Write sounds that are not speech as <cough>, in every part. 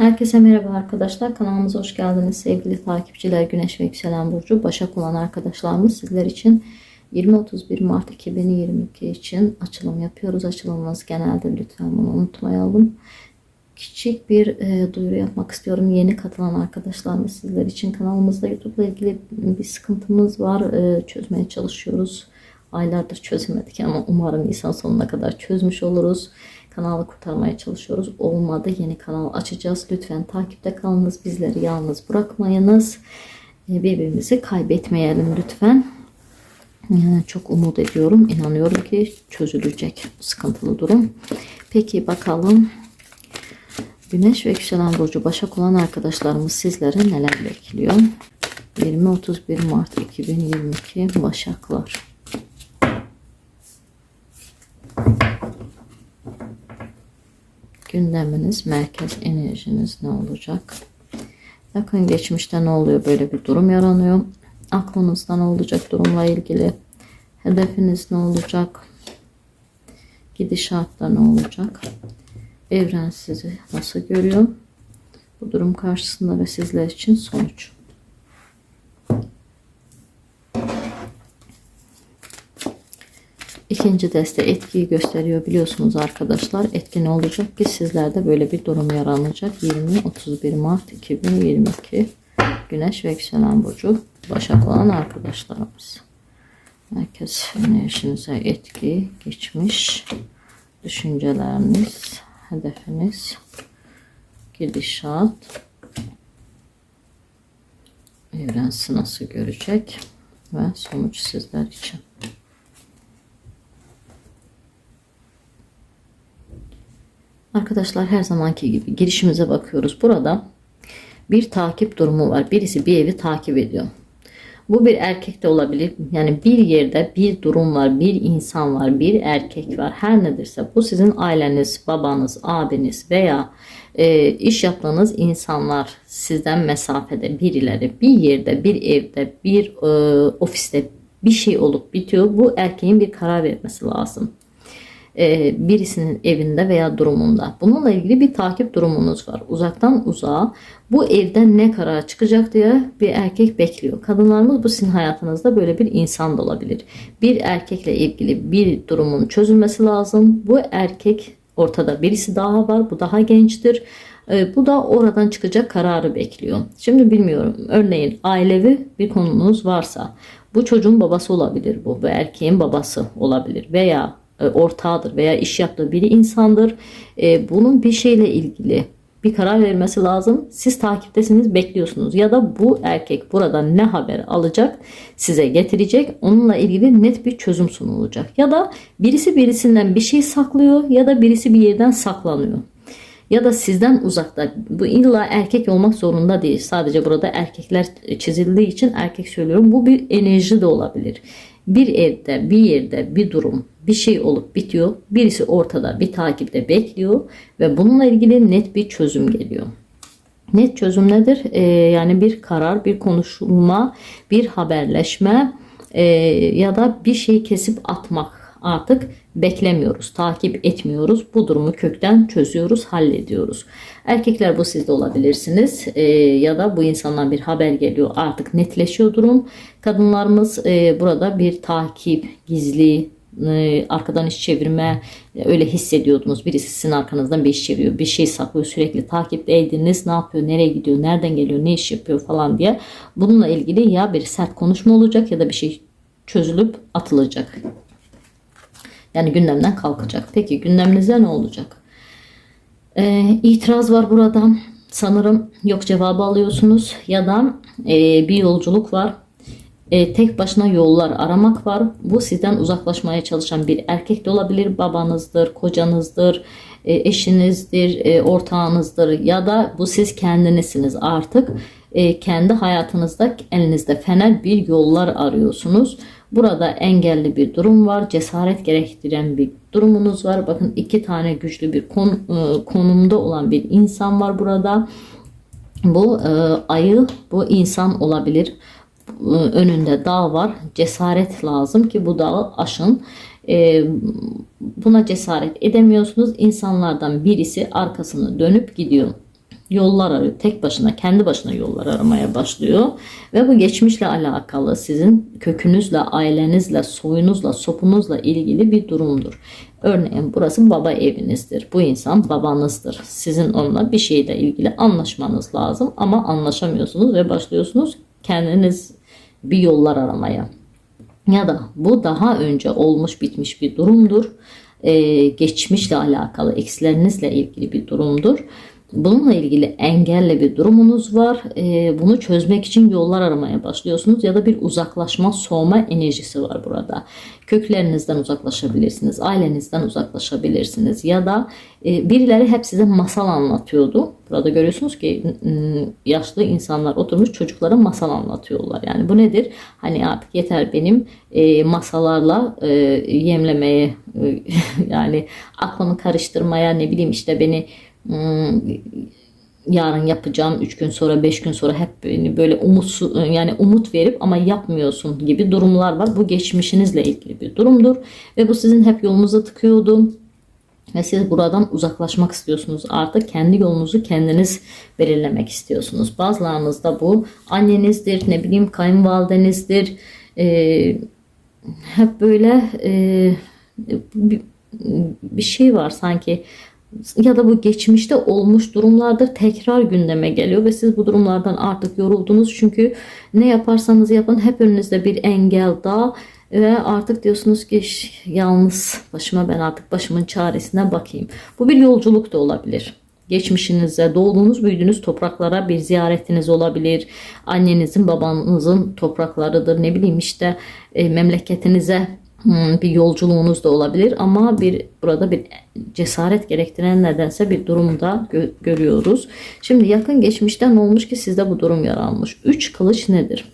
Herkese merhaba arkadaşlar. Kanalımıza hoş geldiniz sevgili takipçiler. Güneş ve Yükselen Burcu Başak olan arkadaşlarımız sizler için 20-31 Mart 2022 için açılım yapıyoruz. Açılımımız genelde lütfen bunu unutmayalım. Küçük bir e, duyuru yapmak istiyorum. Yeni katılan arkadaşlarımız sizler için kanalımızda YouTube ile ilgili bir sıkıntımız var. E, çözmeye çalışıyoruz. Aylardır çözemedik ama umarım Nisan sonuna kadar çözmüş oluruz. Kanalı kurtarmaya çalışıyoruz. Olmadı yeni kanal açacağız. Lütfen takipte kalınız. Bizleri yalnız bırakmayınız. E, Birbirimizi kaybetmeyelim lütfen. Yani çok umut ediyorum. inanıyorum ki çözülecek sıkıntılı durum. Peki bakalım. Güneş ve yükselen burcu Başak olan arkadaşlarımız sizlere neler bekliyor? 20-31 Mart 2022 Başaklar. Gündeminiz, merkez enerjiniz ne olacak? Yakın geçmişte ne oluyor? Böyle bir durum yaranıyor. Aklınızda ne olacak durumla ilgili? Hedefiniz ne olacak? Gidişatta ne olacak? Evren sizi nasıl görüyor? Bu durum karşısında ve sizler için sonuç. İkinci deste etkiyi gösteriyor biliyorsunuz arkadaşlar. Etki ne olacak ki sizlerde böyle bir durum yaranacak. 20-31 Mart 2022 Güneş ve Yükselen Burcu Başak olan arkadaşlarımız. Merkez enerjinize etki, geçmiş, düşünceleriniz, hedefiniz, gidişat, evren nasıl görecek ve sonuç sizler için. Arkadaşlar her zamanki gibi girişimize bakıyoruz. Burada bir takip durumu var. Birisi bir evi takip ediyor. Bu bir erkek de olabilir. Yani bir yerde bir durum var, bir insan var, bir erkek var. Her nedirse bu sizin aileniz, babanız, abiniz veya e, iş yaptığınız insanlar sizden mesafede birileri bir yerde, bir evde, bir e, ofiste bir şey olup bitiyor. Bu erkeğin bir karar vermesi lazım birisinin evinde veya durumunda. Bununla ilgili bir takip durumunuz var. Uzaktan uzağa bu evden ne karar çıkacak diye bir erkek bekliyor. Kadınlarımız bu sizin hayatınızda böyle bir insan da olabilir. Bir erkekle ilgili bir durumun çözülmesi lazım. Bu erkek ortada birisi daha var. Bu daha gençtir. E, bu da oradan çıkacak kararı bekliyor. Şimdi bilmiyorum. Örneğin ailevi bir konunuz varsa bu çocuğun babası olabilir bu ve erkeğin babası olabilir veya e, ortağıdır veya iş yaptığı biri insandır. E, bunun bir şeyle ilgili bir karar vermesi lazım. Siz takiptesiniz, bekliyorsunuz. Ya da bu erkek buradan ne haber alacak, size getirecek. Onunla ilgili net bir çözüm sunulacak. Ya da birisi birisinden bir şey saklıyor ya da birisi bir yerden saklanıyor. Ya da sizden uzakta. Bu illa erkek olmak zorunda değil. Sadece burada erkekler çizildiği için erkek söylüyorum. Bu bir enerji de olabilir bir evde, bir yerde bir durum, bir şey olup bitiyor. Birisi ortada bir takipte bekliyor ve bununla ilgili net bir çözüm geliyor. Net çözüm nedir? Ee, yani bir karar, bir konuşulma, bir haberleşme e, ya da bir şey kesip atmak artık beklemiyoruz, takip etmiyoruz. Bu durumu kökten çözüyoruz, hallediyoruz. Erkekler bu sizde olabilirsiniz e, ya da bu insandan bir haber geliyor artık netleşiyor durum. Kadınlarımız e, burada bir takip, gizli, e, arkadan iş çevirme öyle hissediyordunuz. Birisi sizin arkanızdan bir iş çeviriyor. Bir şey saklıyor. Sürekli takipteydiniz. Ne yapıyor? Nereye gidiyor? Nereden geliyor? Ne iş yapıyor falan diye. Bununla ilgili ya bir sert konuşma olacak ya da bir şey çözülüp atılacak. Yani gündemden kalkacak. Peki gündeminizde ne olacak? Ee, itiraz var burada. Sanırım yok cevabı alıyorsunuz ya da e, bir yolculuk var. E, tek başına yollar aramak var. Bu sizden uzaklaşmaya çalışan bir erkek de olabilir. Babanızdır, kocanızdır, e, eşinizdir, e, ortağınızdır ya da bu siz kendinizsiniz artık. E, kendi hayatınızda elinizde fener bir yollar arıyorsunuz. Burada engelli bir durum var. Cesaret gerektiren bir durumunuz var. Bakın iki tane güçlü bir kon, e, konumda olan bir insan var burada. Bu e, ayı, bu insan olabilir. E, önünde dağ var. Cesaret lazım ki bu dağı aşın. E, buna cesaret edemiyorsunuz. İnsanlardan birisi arkasını dönüp gidiyor. Yollar arıyor. Tek başına, kendi başına yollar aramaya başlıyor. Ve bu geçmişle alakalı sizin kökünüzle, ailenizle, soyunuzla, sopunuzla ilgili bir durumdur. Örneğin burası baba evinizdir. Bu insan babanızdır. Sizin onunla bir şeyle ilgili anlaşmanız lazım ama anlaşamıyorsunuz ve başlıyorsunuz kendiniz bir yollar aramaya. Ya da bu daha önce olmuş bitmiş bir durumdur. Ee, geçmişle alakalı, eksilerinizle ilgili bir durumdur. Bununla ilgili engelle bir durumunuz var. Ee, bunu çözmek için yollar aramaya başlıyorsunuz ya da bir uzaklaşma, soğuma enerjisi var burada. Köklerinizden uzaklaşabilirsiniz, ailenizden uzaklaşabilirsiniz ya da e, birileri hep size masal anlatıyordu. Burada görüyorsunuz ki yaşlı insanlar oturmuş çocuklara masal anlatıyorlar. Yani bu nedir? Hani artık yeter benim e, masalarla e, yemlemeye <laughs> yani aklımı karıştırmaya ne bileyim işte beni yarın yapacağım 3 gün sonra 5 gün sonra hep böyle umutsuz yani umut verip ama yapmıyorsun gibi durumlar var. Bu geçmişinizle ilgili bir durumdur ve bu sizin hep yolunuza tıkıyordu. Ve siz buradan uzaklaşmak istiyorsunuz. Artık kendi yolunuzu kendiniz belirlemek istiyorsunuz. Bazılarınızda bu annenizdir, ne bileyim kayınvalidenizdir. Ee, hep böyle e, bir şey var sanki ya da bu geçmişte olmuş durumlardır tekrar gündeme geliyor ve siz bu durumlardan artık yoruldunuz çünkü ne yaparsanız yapın hep önünüzde bir engel daha ve artık diyorsunuz ki yalnız başıma ben artık başımın çaresine bakayım. Bu bir yolculuk da olabilir. Geçmişinize, doğduğunuz, büyüdüğünüz topraklara bir ziyaretiniz olabilir. Annenizin, babanızın topraklarıdır. Ne bileyim işte e, memleketinize bir yolculuğunuz da olabilir ama bir burada bir cesaret gerektiren nedense bir durumda gö- görüyoruz. Şimdi yakın geçmişte ne olmuş ki sizde bu durum yaranmış? Üç kılıç nedir?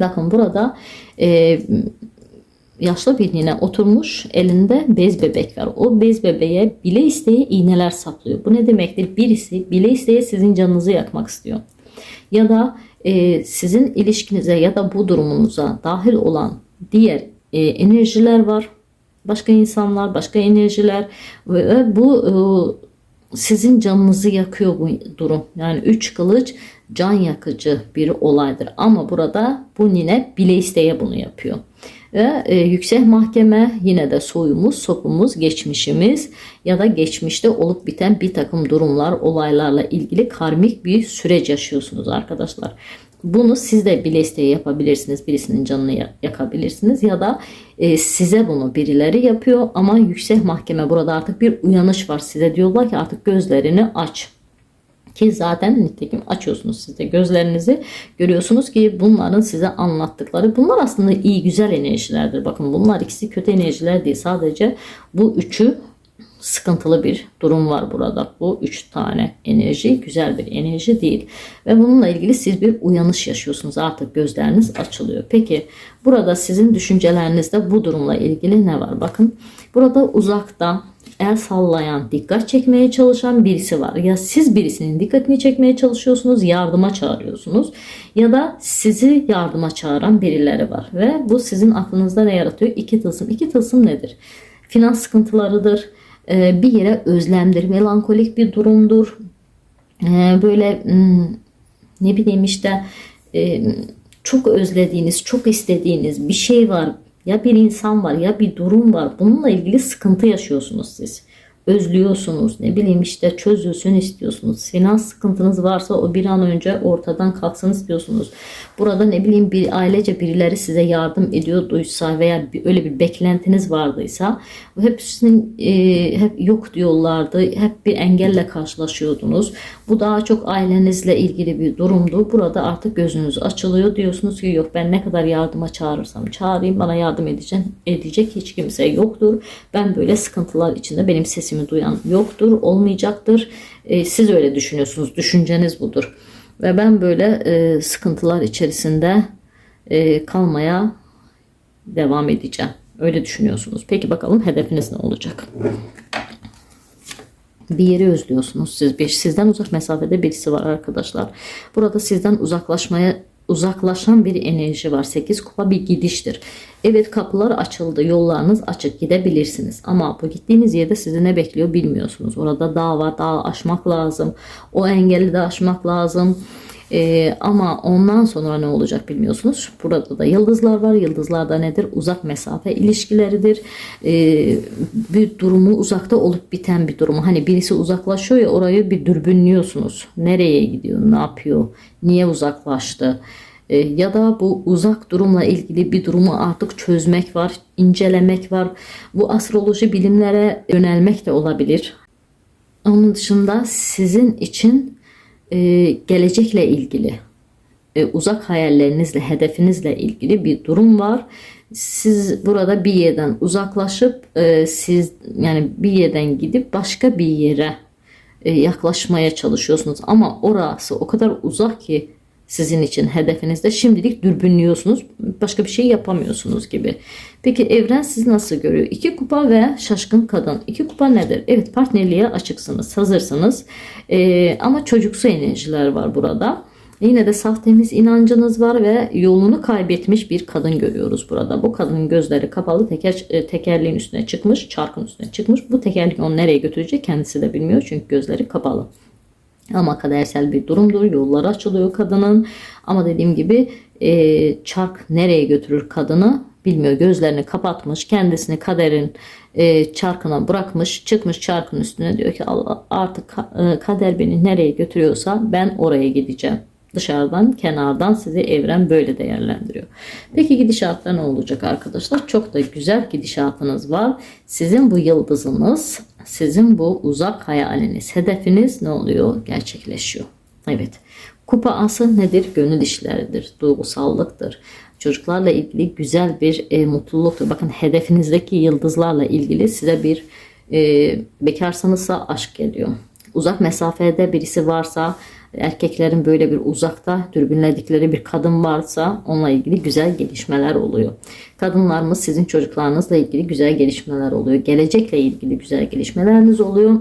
Bakın burada e, yaşlı bir nine oturmuş elinde bez bebek var. O bez bebeğe bile isteye iğneler saplıyor. Bu ne demektir? Birisi bile isteye sizin canınızı yakmak istiyor. Ya da e, sizin ilişkinize ya da bu durumunuza dahil olan diğer e, enerjiler var. Başka insanlar, başka enerjiler ve bu e, sizin canınızı yakıyor bu durum. Yani üç kılıç can yakıcı bir olaydır. Ama burada bu nine bile isteye bunu yapıyor. Ve e, yüksek mahkeme yine de soyumuz, sopumuz, geçmişimiz ya da geçmişte olup biten bir takım durumlar, olaylarla ilgili karmik bir süreç yaşıyorsunuz arkadaşlar. Bunu siz de bile isteye yapabilirsiniz. Birisinin canını yakabilirsiniz ya da e, size bunu birileri yapıyor ama yüksek mahkeme burada artık bir uyanış var. Size diyorlar ki artık gözlerini aç. Ki zaten nitekim açıyorsunuz siz de gözlerinizi görüyorsunuz ki bunların size anlattıkları bunlar aslında iyi güzel enerjilerdir. Bakın bunlar ikisi kötü enerjiler değil sadece bu üçü sıkıntılı bir durum var burada. Bu üç tane enerji güzel bir enerji değil. Ve bununla ilgili siz bir uyanış yaşıyorsunuz. Artık gözleriniz açılıyor. Peki burada sizin düşüncelerinizde bu durumla ilgili ne var? Bakın burada uzakta el sallayan, dikkat çekmeye çalışan birisi var. Ya siz birisinin dikkatini çekmeye çalışıyorsunuz, yardıma çağırıyorsunuz ya da sizi yardıma çağıran birileri var. Ve bu sizin aklınızda ne yaratıyor? İki tılsım. İki tılsım nedir? Finans sıkıntılarıdır, e, bir yere özlemdir, melankolik bir durumdur. E, böyle hmm, ne bileyim işte e, çok özlediğiniz, çok istediğiniz bir şey var. Ya bir insan var ya bir durum var. Bununla ilgili sıkıntı yaşıyorsunuz siz özlüyorsunuz. Ne bileyim işte çözülsün istiyorsunuz. Finans sıkıntınız varsa o bir an önce ortadan kalksın istiyorsunuz. Burada ne bileyim bir ailece birileri size yardım ediyorduysa veya bir, öyle bir beklentiniz vardıysa hepsinin e, hep yok diyorlardı. Hep bir engelle karşılaşıyordunuz. Bu daha çok ailenizle ilgili bir durumdu. Burada artık gözünüz açılıyor. Diyorsunuz ki yok ben ne kadar yardıma çağırırsam çağırayım bana yardım edecek, edecek hiç kimse yoktur. Ben böyle sıkıntılar içinde benim sesimi duyan yoktur, olmayacaktır. E, siz öyle düşünüyorsunuz. Düşünceniz budur. Ve ben böyle e, sıkıntılar içerisinde e, kalmaya devam edeceğim. Öyle düşünüyorsunuz. Peki bakalım hedefiniz ne olacak? bir yeri özlüyorsunuz. Siz bir sizden uzak mesafede birisi var arkadaşlar. Burada sizden uzaklaşmaya uzaklaşan bir enerji var. 8 kupa bir gidiştir. Evet kapılar açıldı, yollarınız açık gidebilirsiniz. Ama bu gittiğiniz yerde sizi ne bekliyor bilmiyorsunuz. Orada dağ var, dağ aşmak lazım. O engeli de aşmak lazım. Ee, ama ondan sonra ne olacak bilmiyorsunuz. Burada da yıldızlar var. Yıldızlar da nedir? Uzak mesafe ilişkileridir. Ee, bir durumu uzakta olup biten bir durumu. Hani birisi uzaklaşıyor ya orayı bir dürbünlüyorsunuz. Nereye gidiyor? Ne yapıyor? Niye uzaklaştı? Ee, ya da bu uzak durumla ilgili bir durumu artık çözmek var, incelemek var. Bu astroloji bilimlere yönelmek de olabilir. Onun dışında sizin için e, gelecekle ilgili, e, uzak hayallerinizle, hedefinizle ilgili bir durum var. Siz burada bir yerden uzaklaşıp e, siz yani bir yerden gidip başka bir yere e, yaklaşmaya çalışıyorsunuz ama orası o kadar uzak ki sizin için hedefinizde şimdilik dürbünlüyorsunuz. Başka bir şey yapamıyorsunuz gibi. Peki evren sizi nasıl görüyor? İki kupa ve şaşkın kadın. İki kupa nedir? Evet partnerliğe açıksınız, hazırsınız. Ee, ama çocuksu enerjiler var burada. Yine de saf temiz inancınız var ve yolunu kaybetmiş bir kadın görüyoruz burada. Bu kadının gözleri kapalı teker, e, tekerleğin üstüne çıkmış, çarkın üstüne çıkmış. Bu tekerlek onu nereye götürecek kendisi de bilmiyor çünkü gözleri kapalı. Ama kadersel bir durumdur. Yolları açılıyor kadının. Ama dediğim gibi e, çark nereye götürür kadını bilmiyor. Gözlerini kapatmış. Kendisini kaderin e, çarkına bırakmış. Çıkmış çarkın üstüne diyor ki Allah artık e, kader beni nereye götürüyorsa ben oraya gideceğim. Dışarıdan, kenardan sizi evren böyle değerlendiriyor. Peki gidişatta ne olacak arkadaşlar? Çok da güzel gidişatınız var. Sizin bu yıldızınız, sizin bu uzak hayaliniz, hedefiniz ne oluyor? Gerçekleşiyor. Evet. Kupa ası nedir? Gönül işleridir, duygusallıktır. Çocuklarla ilgili güzel bir e, mutluluktur. Bakın hedefinizdeki yıldızlarla ilgili size bir e, bekarsanızsa aşk geliyor. Uzak mesafede birisi varsa erkeklerin böyle bir uzakta dürbünledikleri bir kadın varsa onunla ilgili güzel gelişmeler oluyor. Kadınlarımız sizin çocuklarınızla ilgili güzel gelişmeler oluyor. Gelecekle ilgili güzel gelişmeleriniz oluyor.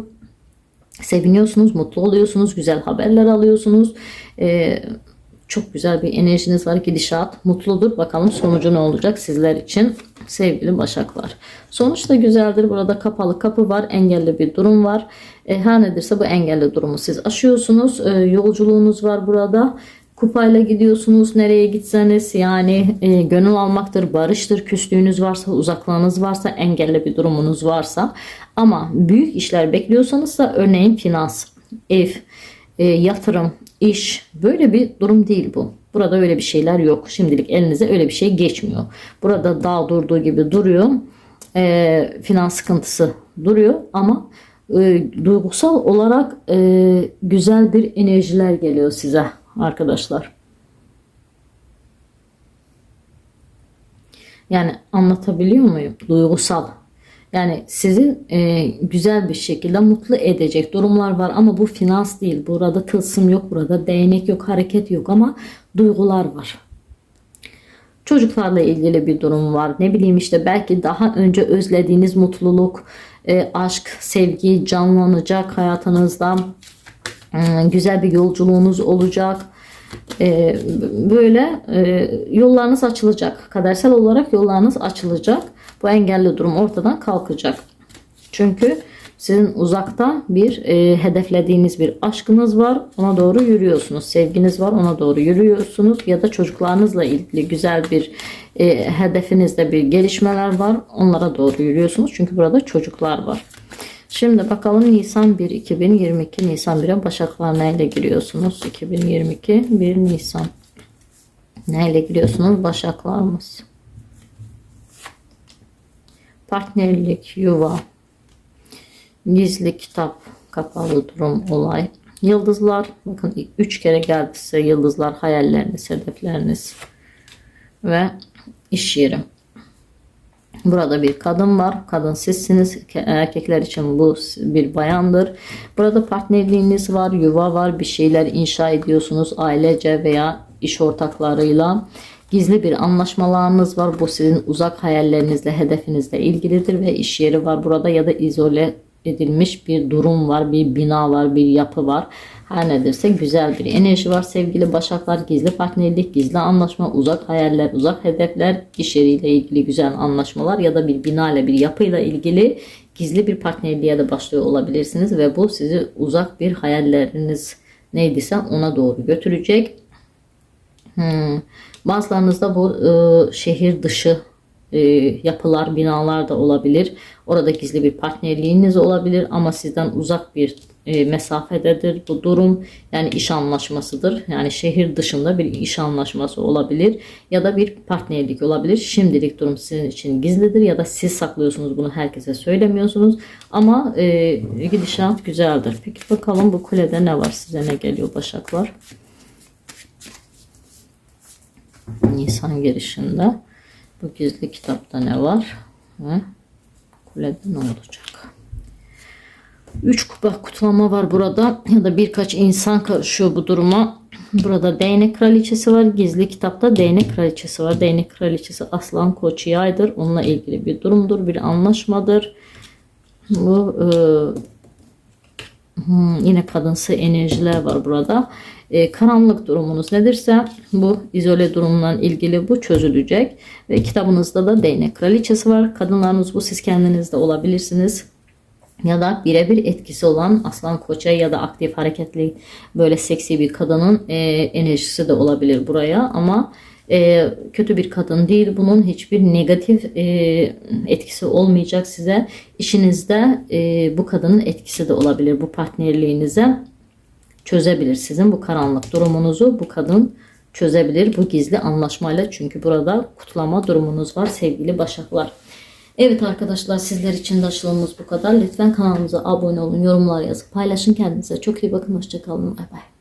Seviniyorsunuz, mutlu oluyorsunuz, güzel haberler alıyorsunuz. Ee, çok güzel bir enerjiniz var. Gidişat mutludur. Bakalım sonucu ne olacak sizler için sevgili Başaklar. Sonuç da güzeldir. Burada kapalı kapı var. Engelli bir durum var. E, her nedirse bu engelli durumu siz aşıyorsunuz. E, yolculuğunuz var burada. Kupayla gidiyorsunuz nereye gitseniz yani e, gönül almaktır, barıştır, küslüğünüz varsa, uzaklığınız varsa, engelli bir durumunuz varsa. Ama büyük işler bekliyorsanız da örneğin finans, ev, e, yatırım, iş böyle bir durum değil bu. Burada öyle bir şeyler yok. Şimdilik elinize öyle bir şey geçmiyor. Burada dağ durduğu gibi duruyor. E, finans sıkıntısı duruyor ama e, duygusal olarak e, güzel bir enerjiler geliyor size arkadaşlar. Yani anlatabiliyor muyum? Duygusal. Yani sizi e, güzel bir şekilde mutlu edecek durumlar var ama bu finans değil. Burada tılsım yok, burada değnek yok, hareket yok ama duygular var. Çocuklarla ilgili bir durum var. Ne bileyim işte belki daha önce özlediğiniz mutluluk, e, aşk, sevgi canlanacak hayatınızda. E, güzel bir yolculuğunuz olacak. E, böyle e, yollarınız açılacak. Kadersel olarak yollarınız açılacak. Bu engelli durum ortadan kalkacak. Çünkü sizin uzakta bir e, hedeflediğiniz bir aşkınız var. Ona doğru yürüyorsunuz. Sevginiz var. Ona doğru yürüyorsunuz. Ya da çocuklarınızla ilgili güzel bir e, hedefinizde bir gelişmeler var. Onlara doğru yürüyorsunuz. Çünkü burada çocuklar var. Şimdi bakalım Nisan 1 2022 Nisan 1'e Başaklar neyle giriyorsunuz? 2022 1 Nisan. Neyle giriyorsunuz Başaklarımız? Partnerlik, yuva, gizli kitap, kapalı durum, olay. Yıldızlar, bakın 3 kere geldi size yıldızlar, hayalleriniz, hedefleriniz ve iş yeri. Burada bir kadın var. Kadın sizsiniz. Erkekler için bu bir bayandır. Burada partnerliğiniz var, yuva var, bir şeyler inşa ediyorsunuz ailece veya iş ortaklarıyla. Gizli bir anlaşmalarınız var. Bu sizin uzak hayallerinizle, hedefinizle ilgilidir ve iş yeri var burada ya da izole edilmiş bir durum var, bir bina var, bir yapı var. Her nedirse güzel bir enerji var sevgili Başaklar. Gizli partnerlik, gizli anlaşma, uzak hayaller, uzak hedefler, iş yeriyle ilgili güzel anlaşmalar ya da bir bina ile bir yapıyla ilgili gizli bir partnerliğe de başlıyor olabilirsiniz ve bu sizi uzak bir hayalleriniz neydiyse ona doğru götürecek. Hmm. Bazılarınızda bu e, şehir dışı e, yapılar, binalar da olabilir. Orada gizli bir partnerliğiniz olabilir ama sizden uzak bir e, mesafededir bu durum. Yani iş anlaşmasıdır. Yani şehir dışında bir iş anlaşması olabilir ya da bir partnerlik olabilir. Şimdilik durum sizin için gizlidir ya da siz saklıyorsunuz bunu herkese söylemiyorsunuz. Ama e, gidişat güzeldir. Peki bakalım bu kulede ne var? Size ne geliyor Başaklar? Nisan girişinde. Bu gizli kitapta ne var? Ve kulede ne olacak? Üç kupa kutlama var burada. Ya da birkaç insan karışıyor bu duruma. Burada değnek kraliçesi var. Gizli kitapta değnek kraliçesi var. Değnek kraliçesi aslan koç yaydır. Onunla ilgili bir durumdur. Bir anlaşmadır. Bu e, Hmm, yine kadınsı enerjiler var burada. Ee, karanlık durumunuz nedirse bu izole durumla ilgili bu çözülecek. Ve kitabınızda da değnek kraliçesi var. Kadınlarınız bu siz kendiniz de olabilirsiniz. Ya da birebir etkisi olan aslan koça ya da aktif hareketli böyle seksi bir kadının e, enerjisi de olabilir buraya. Ama e, kötü bir kadın değil. Bunun hiçbir negatif e, etkisi olmayacak size. İşinizde e, bu kadının etkisi de olabilir. Bu partnerliğinize çözebilir. Sizin bu karanlık durumunuzu bu kadın çözebilir. Bu gizli anlaşmayla çünkü burada kutlama durumunuz var sevgili başaklar. Evet arkadaşlar sizler için de açılımımız bu kadar. Lütfen kanalımıza abone olun, yorumlar yazıp paylaşın. Kendinize çok iyi bakın. Hoşçakalın. Bay bay.